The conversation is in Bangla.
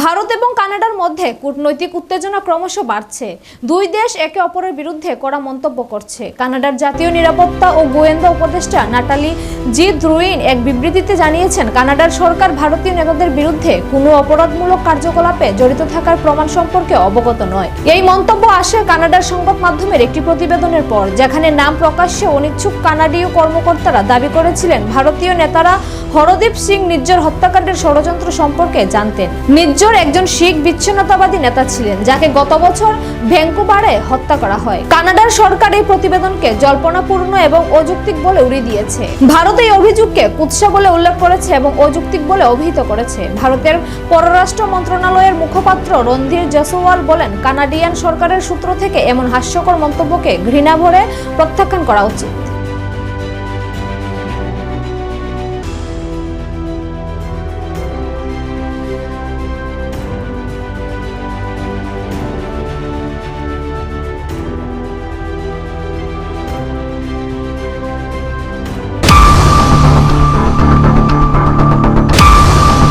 ভারত এবং কানাডার মধ্যে কূটনৈতিক উত্তেজনা ক্রমশ বাড়ছে। দুই দেশ একে অপরের বিরুদ্ধে কড়া মন্তব্য করছে। কানাডার জাতীয় নিরাপত্তা ও গোয়েন্দা উপদেষ্টা নাটালি জি দ্রুইন এক বিবৃতিতে জানিয়েছেন, কানাডার সরকার ভারতীয় নেতাদের বিরুদ্ধে কোনো অপরাধমূলক কার্যকলাপে জড়িত থাকার প্রমাণ সম্পর্কে অবগত নয়। এই মন্তব্য আসে কানাডার সংবাদ মাধ্যমের একটি প্রতিবেদনের পর, যেখানে নাম প্রকাশ্যে অনিচ্ছুক কানাডীয় কর্মকর্তারা দাবি করেছিলেন, ভারতীয় নেতারা হরদীপ সিং নির্জর হত্যাকাণ্ডের ষড়যন্ত্র সম্পর্কে জানতেন। নির্জর একজন শিখ বিচ্ছিন্নতাবাদী নেতা ছিলেন, যাকে গত বছর ভ্যাঙ্কুভারে হত্যা করা হয়। কানাডার সরকার এই প্রতিবেদনকে জল্পনাপূর্ণ এবং অযৌক্তিক বলে উড়িয়ে দিয়েছে। ভারত এই অভিযোগকে কুৎসা বলে উল্লেখ করেছে এবং অযৌক্তিক বলে অভিহিত করেছে। ভারতের পররাষ্ট্র মন্ত্রণালয়ের মুখপাত্র রণধীর জসওয়াল বলেন, কানাডিয়ান সরকারের সূত্র থেকে এমন হাস্যকর মন্তব্যকে ঘৃণা ভরে প্রত্যাখ্যান করা উচিত।